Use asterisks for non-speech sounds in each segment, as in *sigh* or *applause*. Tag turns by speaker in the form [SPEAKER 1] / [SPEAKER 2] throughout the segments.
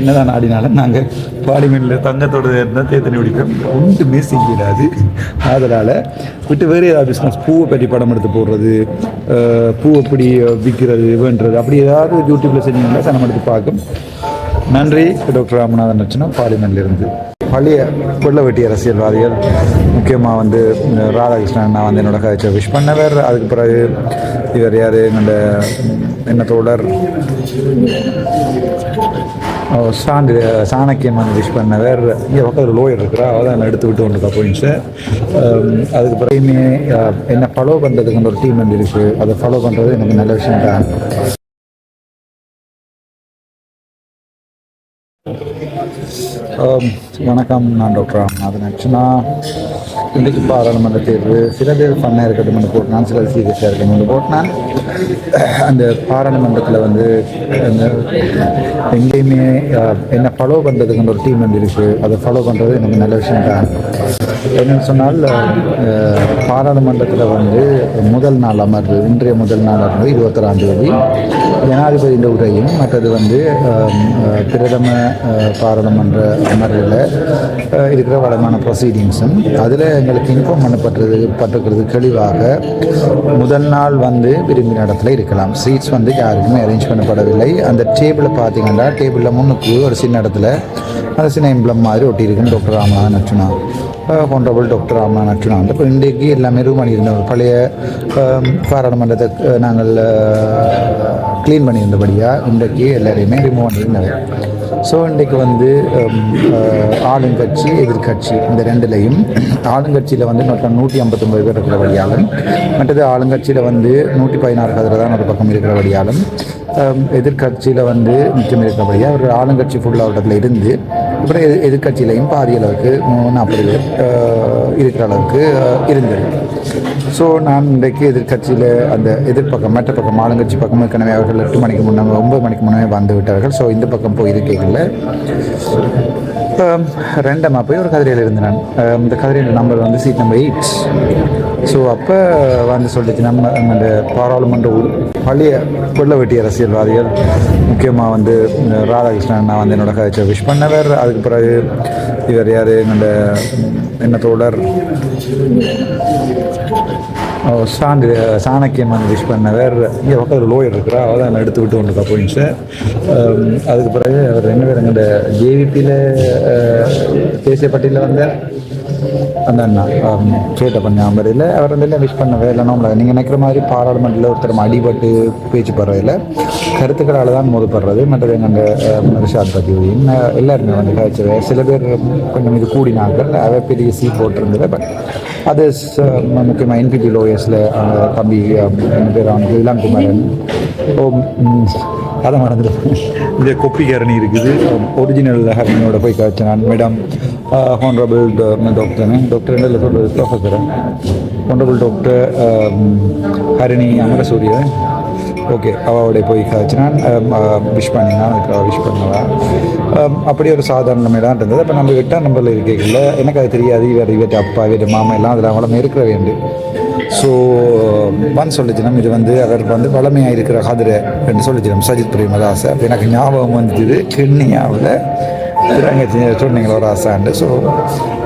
[SPEAKER 1] என்னதான் ஆடினாலும் நாங்கள் பார்லிமெண்ட்டில் தங்கத்தோட இருந்தால் தேத்தனி பிடிக்கும் ஒன்றுமே செய்யலாது. அதனால் விட்டு வேறு ஏதாவது பிஸ்னஸ் பூவை பற்றி படம் எடுத்து போடுறது பூ எப்படி விற்கிறது வேண்டுறது அப்படி ஏதாவது யூடியூப்பில் செஞ்சீங்கன்னா சனம் எடுத்து பார்க்கும். நன்றி. டாக்டர் ராமநாதன் ரச்சனா பார்லிமெண்ட்ல இருந்து பழைய வெள்ள வெட்டி அரசியல்வாதிகள் முக்கியமாக வந்து ராதாகிருஷ்ணன் நான் வந்து என்னோட கதைச்சை விஷ் பண்ணவர் அதுக்கு பிறகு இவர் யார் என்னோட என்ன தோழர்? சாண்டு சாணக்கியன் வந்து விஷ் பண்ணவர். இங்கே பக்கத்தில் லோயர் இருக்கிறா அவள் தான் எடுத்து விட்டு கொண்டு போயிடுச்சு. அதுக்கு பிறகுமே என்ன ஃபாலோ பண்ணுறதுக்கு ஒரு டீம் வந்து இருக்குது அதை ஃபாலோ பண்ணுறது எனக்கு நல்ல விஷயம் தான். Um, வணக்கம் நான் டாக்டர் ராமநாதன் ஆக்சுவலாக இன்றைக்கு பாராளுமன்ற தேர்வு சில பேர் ஃபன்னாக இருக்கட்டும் போட்டினான் சில சீரியஸாக இருக்கட்டும் போட்டினான். அந்த பாராளுமன்றத்தில் வந்து அந்த எங்கேயுமே என்னை ஃபாலோ பண்ணுறதுக்கு ஒரு டீம் வந்து இருக்குது அதை ஃபாலோ பண்ணுறது எனக்கு நல்ல விஷயம் தான் என்னென்னு சொன்னால் பாராளுமன்றத்தில் வந்து முதல் நாள் அமர்வு இன்றைய முதல் நாள் அமர்வு இருபத்தொராம் தேதி. ஜனாதிபதியின் உரையும் மற்றது வந்து பிரதம பாராளுமன்ற அமர்வில் இருக்கிற வளமான ப்ரொசீடிங்ஸும் அதில் எங்களுக்கு இன்ஃபார்ம் பண்ணப்பட்டது பட்டிருக்கிறது தெளிவாக முதல் நாள் வந்து விரும்பின இடத்துல இருக்கலாம். சீட்ஸ் வந்து யாருக்குமே அரேஞ்ச் பண்ணப்படவில்லை. அந்த டேபிளை பார்த்தீங்கன்னா டேபிளில் முன்னுக்கு ஒரு சின்ன இடத்துல அந்த சின்ன எம்ப்ளம் மாதிரி ஒட்டியிருக்குன்னு டாக்டர் ராமநாதன் நச்சுனா ஹோன்ரபிள் டாக்டர் ராமநாதன் அச்சுனா வந்து இப்போ இன்றைக்கு எல்லாமே ரூம் பண்ணியிருந்தோம். பழைய பாராளுமன்றத்தை நாங்கள் க்ளீன் பண்ணியிருந்தபடியாக இன்றைக்கு எல்லாரையுமே ரிமூவ் பண்ணியிருந்தவை ஸோ இன்றைக்கு வந்து ஆளுங்கட்சி எதிர்க்கட்சி இந்த ரெண்டுலையும் ஆளுங்கட்சியில் வந்து மொத்தம் நூற்றி ஐம்பத்தொம்பது பேர் இருக்கிற வழியாலும் மற்றது ஆளுங்கட்சியில் வந்து நூற்றி பதினாறு கதிரை தான் ஒரு பக்கம் இருக்கிற வழியாலும் எதிர்கட்சியில் வந்து மிச்சம் இருக்கிறபடியாக ஒரு ஆளுங்கட்சி ஃபுல்லாக அவுட்டத்தில் இருந்து அப்புறம் எது எதிர்கட்சியிலையும் பாதி அளவுக்கு மூணு நாற்பது பேர் இருக்கிற அளவுக்கு இருந்தது. ஸோ நான் இன்றைக்கு எதிர்கட்சியில் அந்த எதிர்ப்பக்கம் மற்ற பக்கம் ஆளுங்கட்சி பக்கம் ஏற்கனவே அவர்கள் எட்டு மணிக்கு முன்னே ஒன்பது மணிக்கு முன்னே வந்து விட்டார்கள் ஸோ இந்த பக்கம் போய் இருக்கைகளில் Um, ரெண்டமாக போய் ஒரு கதிரையில் இருந்தேன் um, இந்த கதிரையில் நம்பர் வந்து சீட் நம்பர் எயிட் ஸோ அப்போ வந்து சொல்லிச்சு நம்ம அந்த பாராளுமன்ற உறு- பழைய கொள்ள வெட்டி அரசியல்வாதிகள் முக்கியமாக வந்து ராதாகிருஷ்ணன் நான் வந்து என்னோட கதைச்சை விஷ் பண்ணவர். அதுக்கு பிறகு இவர் யார் என்னோட என்ன தோழர்? ஓ, சாண்டு சாணக்கியம் வந்து விஷ் பண்ணவர். இங்கே பக்கத்தில் லோயர் இருக்கிறா அவள் தான் எடுத்து விட்டு கொண்டு போயிடுச்சு. Um, அதுக்கு பிறகு அவர் ரெண்டு பேர் எங்கள்கிட்ட ஜேவிபியில் தேசிய பட்டியலில் வந்த அந்த அண்ணா கேட்ட பண்ண நம்பரில் அவர் வந்து விஷ் பண்ணவே இல்லை உங்களை நீங்கள் நினைக்கிற மாதிரி பாராளுமன்றத்தில் ஒருத்தர் அடிபட்டு பேச்சு படுறதில்ல கருத்துக்களால் தான் மோதப்படுறது. மற்றது எங்கள் ரிஷாத் பதிவையும் எல்லாருமே வந்து காய்ச்சவே சில பேர் கொஞ்சம் இது கூடினார்கள். அவ பெரிய சீ போட்டிருந்தது. பட் அது முக்கியமாக என்பிபி லோயர்ஸில் தம்பி பேர் அவனுக்கு இளங்குமரன் ஓ அதை மறந்துட்டு இந்த கொப்பி கரணி இருக்குது ஒரிஜினல் ஹரணியோட போய் காய்ச்சி நான் மேடம் ஹானரபிள் டாக்டர் டாக்டர் என்ன சொல்கிறது professor honourable doctor Harini Amarasuriya okay அவளுடைய போய் காய்ச்சினான் விஷ் பண்ணினான் அதுக்கு விஷ் பண்ணவா? அப்படியே அப்படி ஒரு சாதாரணமே தான் இருந்தது. அப்போ நம்ம எட்டாம் நம்மள இருக்கல எனக்கு அது தெரியாது இவர் இவற்றை அப்பா இவற்றை மாமா எல்லாம் அதில் அவளை இருக்கிற வேண்டு ஸோ வந்து சொல்லிச்சினம் இது வந்து அவர் வந்து வளமையாக இருக்கிற ஹாதிர என்று சொல்லிச்சினம் சஜித் பிரேமதாஸ் எனக்கு ஞாபகம் வந்துது கிண்ணியாவில் அங்கே சொன்னீங்களா ஒரு ஆசாண்டு ஸோ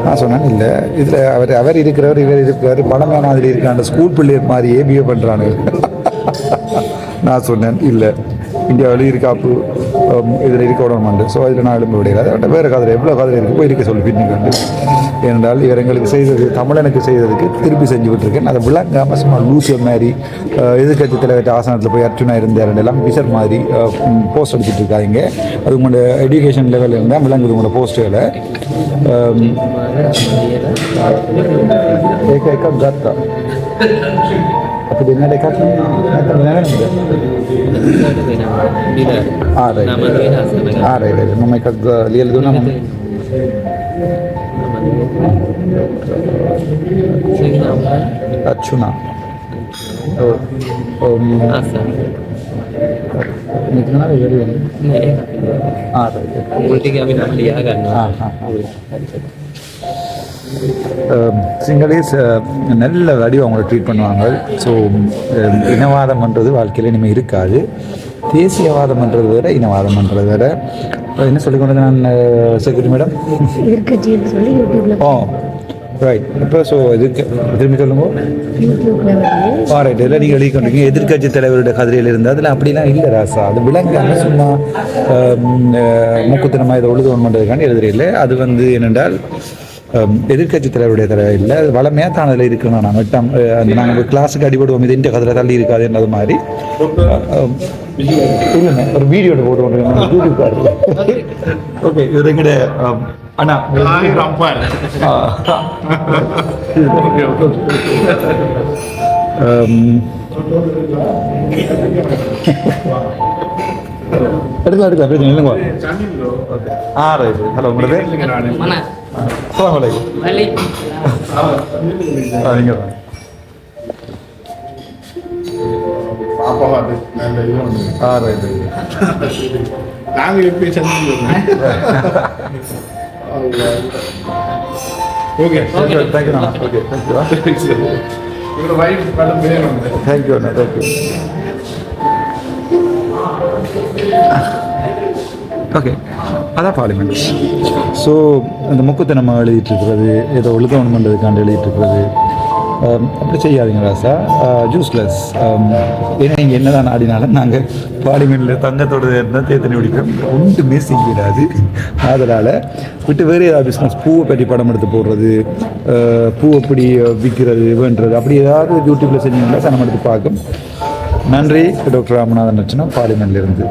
[SPEAKER 1] நான் சொன்னேன் இல்லை இதில் அவர் அவர் இருக்கிறவர் இவர் இருக்கிறவர் பழமையான மாதிரி இருக்காண்ட ஸ்கூல் பிள்ளையர் மாதிரி ஏபிஏ பண்ணுறானு நான் சொன்னேன் இல்லை இந்தியாவில் இருக்காப்பு. இதில் இருக்க ஸோ அதில் நான் எழும்ப விடையாது அவட்ட வேறு காதலை எவ்வளோ காதலை இருக்குது போய் இருக்க சொல்லி பின்னுக்கு ஏனென்றால் இவர் எங்களுக்கு செய்தது தமிழனுக்கு செய்ததுக்கு திருப்பி செஞ்சு விட்டுருக்கேன் அதை விளங்காமல் சும்மா லூசிய மாதிரி எதிர்கட்சி தலைவர் ஆசனத்தில் போய் அர்ச்சுனா இருந்தார் எல்லாம் பிசர் மாதிரி போஸ்ட் அடிச்சிட்டு இருக்காங்க அது உங்களோட எஜுகேஷன் லெவலில் இருந்தால் விளங்குது உங்களோட போஸ்ட்டுகளை पुदीना देखा था? मैं तो पुदीना नहीं गया आ रही आ रही रही मम्मी का लिए दो ना मम्मी अच्छू ना। तो निकलना भी
[SPEAKER 2] ज़रूरी है नहीं आ रही
[SPEAKER 1] है उल्टी के अभी नाम சிங்களீஸ் நல்ல வடிவம் அவங்கள ட்ரீட் பண்ணுவாங்க. ஸோ இனவாதம்ன்றது வாழ்க்கையில் இனிமேல் இருக்காது. தேசியவாதம்ன்றது வேற இனவாதம்ன்றது வேற. என்ன சொல்லிக் கொண்டது நான் செக்யூரிட்டி மேடம்? ஓ ரைட் இப்போ ஸோ இதுக்கு திரும்பி சொல்லுங்க. ரைட் இதில் நீங்கள் எழுதி கொண்டீங்க எதிர்க்கட்சி தலைவருடைய கதிரையில் இருந்து. அதில் அப்படிலாம் இல்லை ராசா. அது விலங்கான சும்மா மூக்குத்தனமாக இதை ஒழுது பண்ணுறதுக்காண்டி எழுதுறையில் அது வந்து என்னென்றால் ஹம், எதிர்க்கட்சி தலைவருடைய தலைவர் இல்லை வளமையாக தான் அதில் இருக்கணும் நாங்கள் டம் அந்த நாங்கள் கிளாஸுக்கு அடிபடுவோம் இது இந்த கதிரை தள்ளி இருக்காதுன்றது மாதிரி இல்லைண்ணே ஒரு வீடியோ போட்டு யூடியூப் ஓகே இது எங்கடைய அண்ணா எடுக்கலாம் எடுக்கலாம் பேசுங்க இல்லைங்க ஆ ரைட் ஹலோ உங்களது
[SPEAKER 2] mana
[SPEAKER 1] அஸ்லாம் வலைக்கும் நீங்கள் தான்
[SPEAKER 3] நாங்க எப்படி *laughs* okay.
[SPEAKER 1] Thank you thank you okay thank you
[SPEAKER 3] இவரோட வைஃப் மேடம் வேணும்
[SPEAKER 1] தேங்க்யூ அண்ணா தேங்க்யூ ஓகே அதான் பார்லிமெண்ட் ஸோ இந்த முக்கத்தை நம்ம எழுதிட்டு இருக்கிறது ஏதோ ஒழுக்கம் பண்ணுறதுக்காண்டு எழுதிட்டு இருக்கிறது அப்படி செய்யாதீங்க ராசா ஜூஸ்லெஸ் ஏன்னா நீங்கள் என்ன தான் ஆடினாலும் நாங்கள் பார்லிமெண்ட்டில் தங்கத்தோட இருந்தால் தேத்தனி பிடிக்கும் ஒன்றுமே செய்யிடாது அதனால் விட்டு வேறு ஏதாவது பிஸ்னஸ் பூவை பற்றி படம் எடுத்து போடுறது பூ எப்படி விற்கிறது வேண்டது அப்படி ஏதாவது யூடியூப்பில் செஞ்சீங்கன்னா சனம் எடுத்து பார்க்கும் நன்றி டாக்டர் ராமநாதன் ரச்சனா பார்லிமெண்ட்லேருந்து